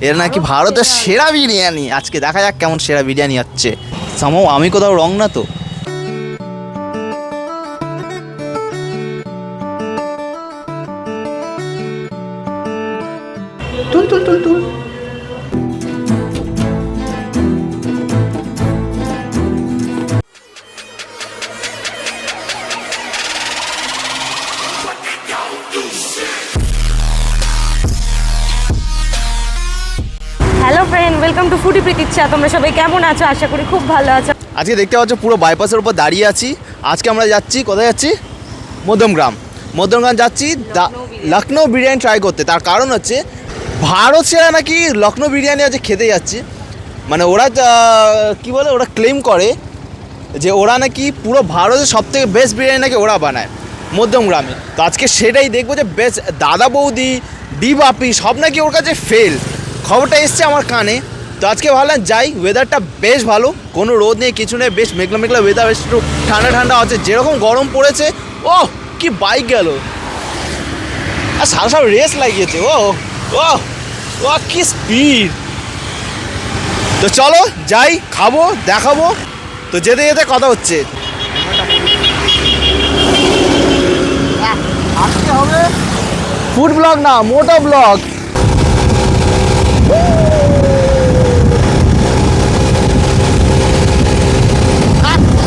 এর নাকি ভারতের সেরা বিরিয়ানি। আজকে দেখা যাক কেমন সেরা বিরিয়ানি হচ্ছে। সামো, আমি কোথাও রং না তো? ওয়েলকাম টু ফুডি প্রতীক্ষা তোমরা সবাই কেমন আছো? আশা করি খুব ভালো আছো। আজকে দেখতে পাচ্ছ পুরো বাইপাসের উপর দাঁড়িয়ে আছি। আজকে আমরা যাচ্ছি কোথায় যাচ্ছি? মধ্যমগ্রাম। মধ্যমগ্রাম যাচ্ছি দা- লখনৌ বিরিয়ানি। ট্রাই করতে। তার কারণ হচ্ছে ভারত সেরা নাকি লখনৌ বিরিয়ানি আজকে খেতে যাচ্ছি। মানে ওরা কি বলে ওরা ক্লেম করে যে ওরা নাকি পুরো ভারতের সব থেকে বেস্ট বিরিয়ানি নাকি ওরা বানায় মধ্যমগ্রামে। তো আজকে সেটাই দেখব যে বেস্ট দাদা বৌদি ডি বাপি সব নাকি ওর কাছে ফেল খবরটা এসছে আমার কানে। তো আজকে ভাবলাম যাই ওয়েদারটা বেশ ভালো। কোনো রোদ নেই, কিছু নেই, বেশ মেঘলা মেঘলা ওয়েদার বেশ একটু ঠান্ডা ঠান্ডা আছে। যেরকম গরম পড়েছে ও কি বাইক গেল। আর সারা সব রেস লাগিয়েছে ও ও ও কি স্পিড তো চলো, যাই, খাব, দেখাবো। তো যেতে যেতে কথা হচ্ছে। ফুড ব্লগ না, মোটো ব্লগ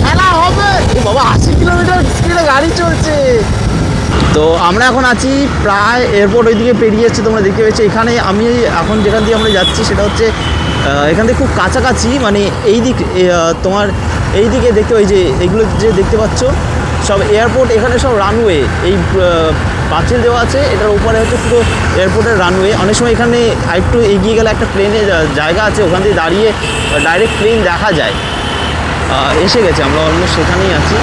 খেলা হবে এ বাবা আশি কিলোমিটার স্পিডে গাড়ি চলছে তো আমরা এখন আছি প্রায় এয়ারপোর্ট ওইদিকে পেরিয়ে পেরিয়েছে তোমরা দেখতে পেয়েছ। এখানে আমি এখন যেখান দিয়ে আমরা যাচ্ছি সেটা হচ্ছে এখান থেকে খুব কাছাকাছি মানে এই দিক তোমার এই দিকে দেখতে ওই যে এগুলো যে দেখতে পাচ্ছ, সব এয়ারপোর্ট এখানে সব রানওয়ে এই পাঁচিল দেওয়া আছে, এটার উপরে হচ্ছে পুরো এয়ারপোর্টের রানওয়ে অনেক সময় এখানে আরেকটু এগিয়ে গেলে একটা প্লেনের জায়গা আছে, ওখান দিয়ে দাঁড়িয়ে ডাইরেক্ট প্লেন দেখা যায়। এসে গেছে, আমরা অলমোস্ট সেখানেই আছি।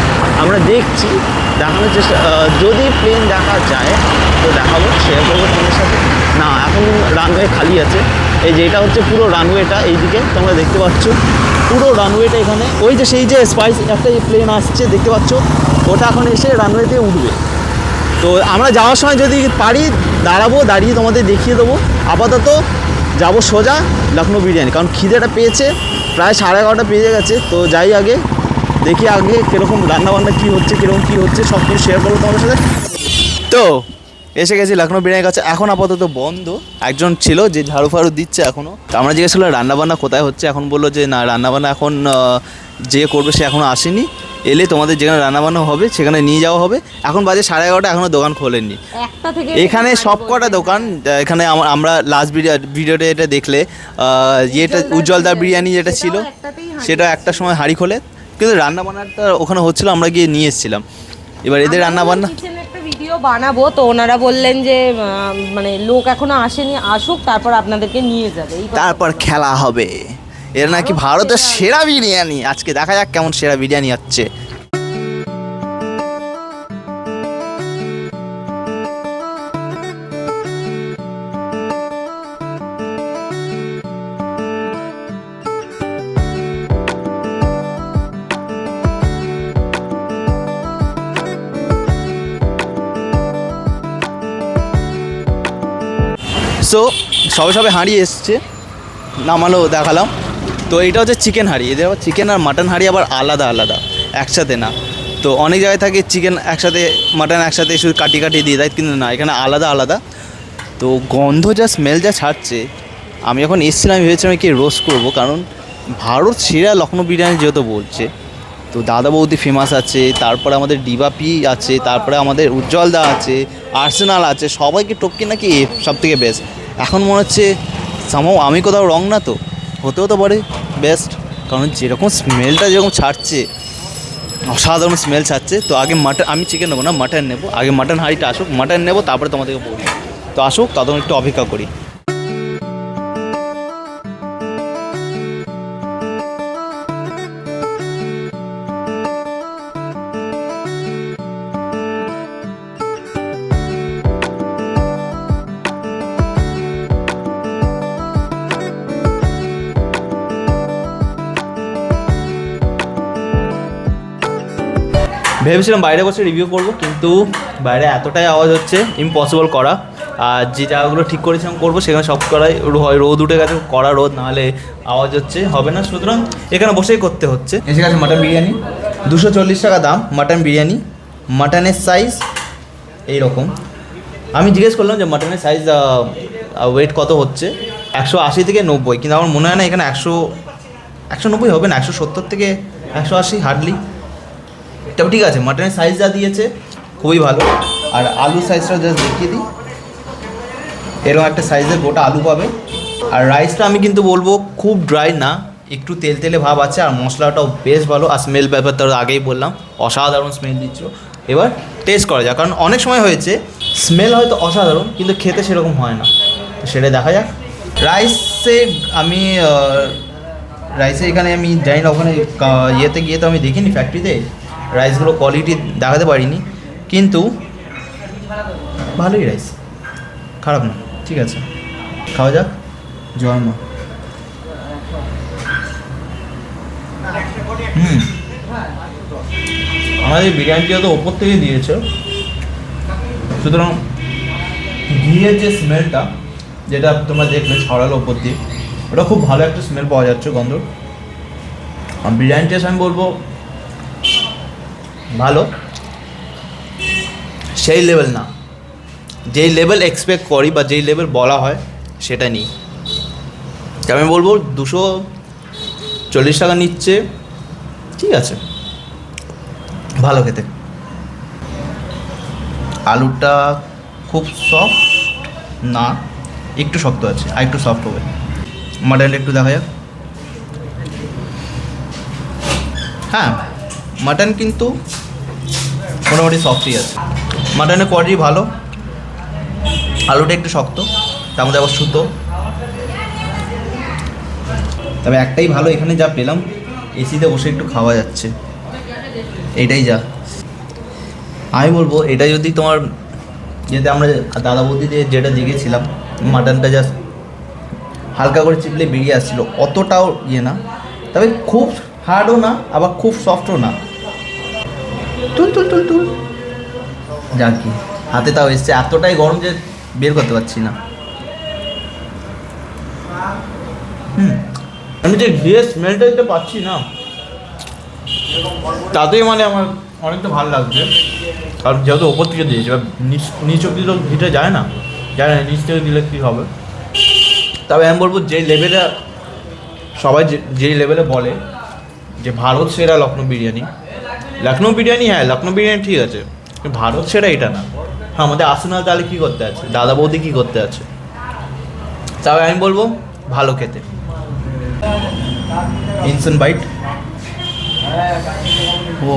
আমরা দেখছি দেখানোর চেষ্টা যদি প্লেন দেখা যায়, তো দেখাবো শেয়ার করব তোমাদের সাথে। না, এখন রানওয়ে খালি আছে। এই যে এটা হচ্ছে পুরো রানওয়েটা এইদিকে, তোমরা দেখতে পাচ্ছ। পুরো রানওয়েটা এখানে। ওই যে সেই যে স্পাইস একটা প্লেন আসছে, দেখতে পাচ্ছ? ওটা এখন এসে রানওয়েতে উঠবে। তো আমরা যাওয়ার সময় যদি পারি, দাঁড়াবো, দাঁড়িয়ে তোমাদের দেখিয়ে দেবো। আপাতত যাব সোজা লখনৌ বিরিয়ানি, কারণ খিদেটা পেয়েছে। প্রায় সাড়ে এগারোটা পেয়ে গেছে। তো যাই আগে দেখি আগে কীরকম রান্নাবান্না কী হচ্ছে কীরকম কী হচ্ছে সব কিছু শেয়ার করব তোমাদের সাথে। তো এসে গেছি লখনৌ বিরিয়ানির কাছে। এখন আপাতত বন্ধ। একজন ছিল যে ঝাড়ু ফাড়ু দিচ্ছে এখনও তো আমরা জিজ্ঞেস করলাম রান্নাবান্না কোথায় হচ্ছে? এখন বলল যে না রান্নাবান্না এখন যে করবে সে এখনও আসেনি। এলে তোমাদের যেখানে রান্নাবান্না হবে সেখানে নিয়ে যাওয়া হবে। এখন বাজে সাড়ে এগারোটা এখনও দোকান খোলেননি। এখানে সব কটা দোকান এখানে আমা- আমরা লাস্ট ভিডিওতে এটা দেখলে ইয়েটা যেটা উজ্জ্বলদার বিরিয়ানি। যেটা ছিল সেটা একটা সময় হাঁড়ি খোলে। কিন্তু রান্না বান্নাটা ওখানে হচ্ছিল আমরা গিয়ে নিয়ে এসেছিলাম। এবার এদের রান্না বান্না একটা ভিডিও বানাবো তো ওনারা বললেন যে মানে লোক এখনও আসেনি আসুক তারপর আপনাদেরকে নিয়ে যাবে। তারপর খেলা হবে। এর নাকি ভারতের সেরা বিরিয়ানি। আজকে দেখা যাক কেমন সেরা বিরিয়ানি হচ্ছে। সো সবে সবে হাঁড়ি এসছে, নামালো, দেখালাম। তো এটা হচ্ছে চিকেন হাঁড়ি। এদের আবার চিকেন আর মাটন হাঁড়ি আবার আলাদা আলাদা, একসাথে না। তো অনেক জায়গায় থাকে চিকেন একসাথে মাটন একসাথে শুধু কাটি কাটি দিয়ে দেয়, কিন্তু না, এখানে আলাদা আলাদা। তো গন্ধ যা স্মেল যা ছাড়ছে, আমি যখন এসেছিলাম, আমি ভেবেছিলাম কি রোস্ট করব, কারণ ভারত সেরা লখনৌ বিরিয়ানি যেহেতু বলছে, তো দাদা বৌদি ফেমাস আছে, তারপরে আমাদের ডিবাপি আছে, তারপরে আমাদের উজ্জ্বলদা আছে, আর্সেনাল আছে, সবাইকে টপকে নাকি সব থেকে বেস্ট এখন মনে হচ্ছে সামাও আমি কোথাও রং না তো? হতেও তো পারে বেস্ট কারণ যেরকম স্মেলটা যেরকম ছাড়ছে, অসাধারণ স্মেল ছাড়ছে, তো আগে মাটন আমি চিকেন নেব না মাটন নেব। আগে মাটন হাঁড়িটা আসুক মাটন নেব, তারপরে তোমাদেরকে বলব। তো আসুক, ততক্ষণ একটু অপেক্ষা করি। ভেবেছিলাম বাইরে বসে রিভিউ করব কিন্তু বাইরে এতটাই আওয়াজ হচ্ছে ইম্পসিবল করা। আর যে জায়গাগুলো ঠিক করেছিলাম করব সেখানে সব করাই রো- হয় রোদ উঠে গেছে কড়া রোদ নাহলে আওয়াজ হচ্ছে হবে না। সুতরাং এখানে বসেই করতে হচ্ছে। এসে গেছে মাটন বিরিয়ানি দুশো চল্লিশ টাকা দাম মাটন বিরিয়ানি মাটনের সাইজ এই রকম আমি জিজ্ঞেস করলাম যে মাটনের সাইজ ওয়েট কত হচ্ছে? একশো আশি থেকে নব্বই কিন্তু আমার মনে হয় না এখানে একশো একশো নব্বই হবে না একশো সত্তর থেকে একশো আশি হার্ডলি তবে ঠিক আছে মাটনের সাইজ যা দিয়েছে খুবই ভালো। আর আলু সাইজটা জাস্ট দেখিয়ে দিই। এরকম একটা সাইজের গোটা আলু পাবে। আর রাইসটা আমি কিন্তু বলব খুব ড্রাই না, একটু তেল তেলে ভাব আছে, আর মশলাটাও বেশ ভালো। আর স্মেল ব্যাপার তো আগেই বললাম, অসাধারণ স্মেল দিচ্ছ। এবার টেস্ট করা যাক, কারণ অনেক সময় হয়েছে স্মেল হয়তো অসাধারণ, কিন্তু খেতে সেরকম হয় না। তো সেটা দেখা যাক। রাইসে আমি রাইসে এখানে আমি জানি না, ওখানে ইয়েতে গিয়ে তো আমি দেখিনি ফ্যাক্টরিতে রাইসগুলো কোয়ালিটি দেখাতে পারিনি, কিন্তু ভালোই রাইস খারাপ না, ঠিক আছে। খাওয়া যাক। জয় মা হুম। আমাদের বিরিয়ানিটা তো ওপর থেকে দিয়েছে। সুতরাং ঘিয়ের যে স্মেলটা যেটা তোমরা দেখলে ছড়ালো ওপর দিয়ে, ওটা খুব ভালো একটা স্মেল পাওয়া যাচ্ছে গন্ধ। আর বিরিয়ানি টেস্ট আমি বলব ভালো। সেই লেভেল না। যেই লেভেল এক্সপেক্ট করি বা যেই লেভেল বলা হয়, সেটা নেই। আমি বলব দুশো চল্লিশ টাকা নিচ্ছে, ঠিক আছে। ভালো খেতে। আলুটা খুব সফট না, একটু শক্ত আছে, আর একটু সফট হবে। মাটনটা একটু দেখা যাক। হ্যাঁ মাটন কিন্তু মোটামুটি সফটই আছে। মাটনের কোয়ালিটি ভালো। আলুটা একটু শক্ত, তার মধ্যে আবার সুতো। তবে একটাই ভালো, এখানে যা পেলাম এসিতে বসে একটু খাওয়া যাচ্ছে। এটাই যা। আমি বলব, এটা যদি তোমার যেতে আমরা দাদা বৌদি দিয়ে যেটা জিগেছিলাম মাটনটা জাস্ট হালকা করে চিপলে বেরিয়ে আসছিল, অতটাও ইয়ে না। তবে খুব হার্ডও না, আবার খুব সফটও না। তুল তুল তুল তুল। যাক কি হাতে তাও এসছে। এতটাই গরম যে বের করতে পারছি না। হুম। আমি যে ঘিয়ের স্মেলটা দিতে পাচ্ছি না। তাতেই মানে আমার অনেকটা ভালো লাগছে। কারণ যেহেতু ওপর থেকে দিয়েছে, এবার নিচ অব্দি তো ঘিটা যায় না। যায় না, নিচ থেকে দিলে কী হবে? তবে আমি বলব, যে লেভেলে সবাই যে লেভেলে বলে, যে ভারত সেরা লখনৌ বিরিয়ানি। লখনৌ বিরিয়ানি হ্যাঁ লখনৌ বিরিয়ানি ঠিক আছে। ভারত সেরা এটা না। হ্যাঁ আমাদের আসনাল তাহলে কী করতে আছে? দাদা বৌদি কী করতে আছে? তাও আমি বলব, ভালো খেতে। ইনসেন বাইট ও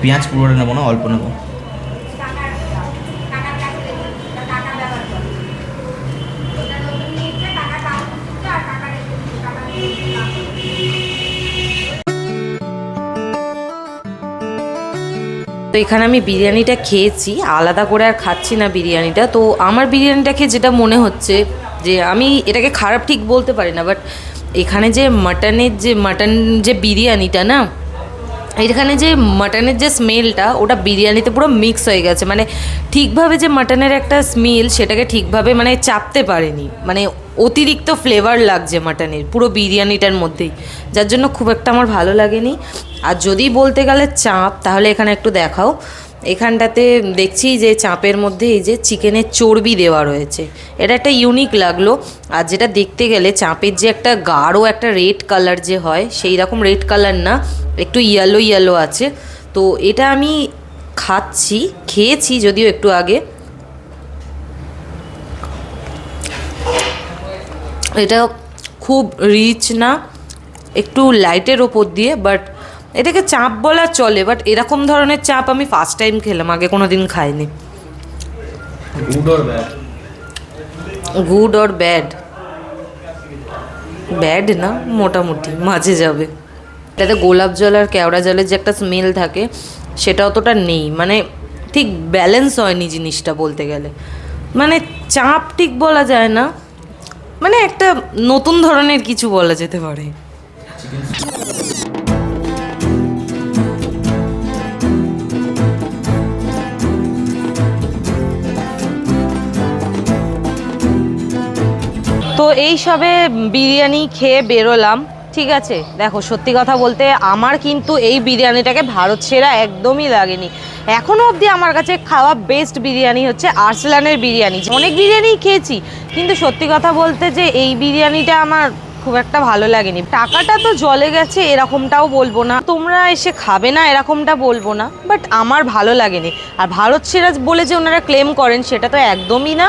পেঁয়াজ পুরোটা নেব না, অল্প নেব। তো এখানে আমি বিরিয়ানিটা খেয়েছি, আলাদা করে আর খাচ্ছি না বিরিয়ানিটা। তো আমার বিরিয়ানিটা খেয়ে যেটা মনে হচ্ছে যে আমি এটাকে খারাপ ঠিক বলতে পারি না বাট এখানে যে মাটনের যে মাটন যে বিরিয়ানিটা না এখানে যে মাটনের যে স্মেলটা ওটা বিরিয়ানিতে পুরো মিক্স হয়ে গেছে। মানে ঠিকভাবে যে মাটনের একটা স্মেল সেটাকে ঠিকভাবে মানে চাপতে পারেনি। মানে অতিরিক্ত ফ্লেভার লাগছে মাটনের, পুরো বিরিয়ানিটার মধ্যেই। যার জন্য খুব একটা আমার ভালো লাগেনি। আর যদি বলতে গেলে চাপ, তাহলে এখানে একটু দেখাও। এখানটাতে দেখছি যে চাপের মধ্যে এই যে চিকেনের চর্বি দেওয়া রয়েছে। এটা একটা ইউনিক লাগল। আর যেটা দেখতে গেলে চাপের যে একটা গাঢ় একটা রেড কালার যে হয়, সেই রকম রেড কালার না, একটু ইয়েলো ইয়েলো আছে। তো এটা আমি খাচ্ছি, খেয়েছি যদিও একটু আগে। এটা খুব রিচ না, একটু লাইটের ওপর দিয়ে বাট এটাকে চাপ বলা চলে বাট এরকম ধরনের চাপ আমি ফার্স্ট টাইম খেলাম আগে কোনো দিন খাইনি। Good or bad good or bad bad না মোটামুটি মাঝে যাবে। এটাতে গোলাপ জল আর কেওড়া জলের যে একটা স্মেল থাকে সেটা অতটা নেই। মানে ঠিক ব্যালেন্স হয়নি জিনিসটা বলতে গেলে। মানে চাপ ঠিক বলা যায় না। মানে একটা নতুন ধরনের কিছু বলা যেতে পারে। তো এই সবে বিরিয়ানি খেয়ে বেরোলাম, ঠিক আছে? দেখো, সত্যি কথা বলতে আমার কিন্তু এই বিরিয়ানিটাকে ভারত সেরা একদমই লাগেনি। এখনও অবধি আমার কাছে খাওয়া বেস্ট বিরিয়ানি হচ্ছে আর্সেলানের বিরিয়ানি। অনেক বিরিয়ানি খেয়েছি, কিন্তু সত্যি কথা বলতে যে এই বিরিয়ানিটা আমার খুব একটা ভালো লাগেনি। টাকাটা তো জলে গেছে, এরকমটাও বলব না। তোমরা এসে খাবে না, এরকমটা বলব না বাট আমার ভালো লাগেনি। আর ভারত সেরা বলে যে ওনারা ক্লেম করেন, সেটা তো একদমই না।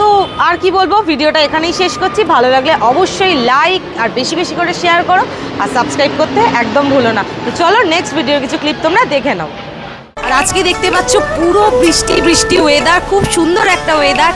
তো আর কি বলব, ভিডিওটা এখানেই শেষ করছি। ভালো লাগলে অবশ্যই লাইক আর বেশি বেশি করে শেয়ার করো আর সাবস্ক্রাইব করতে একদম ভুলো না। তো চলো নেক্সট ভিডিওর কিছু ক্লিপ তোমরা দেখে নাও। আর আজকে দেখতে পাচ্ছ পুরো বৃষ্টি বৃষ্টি ওয়েদার খুব সুন্দর একটা ওয়েদার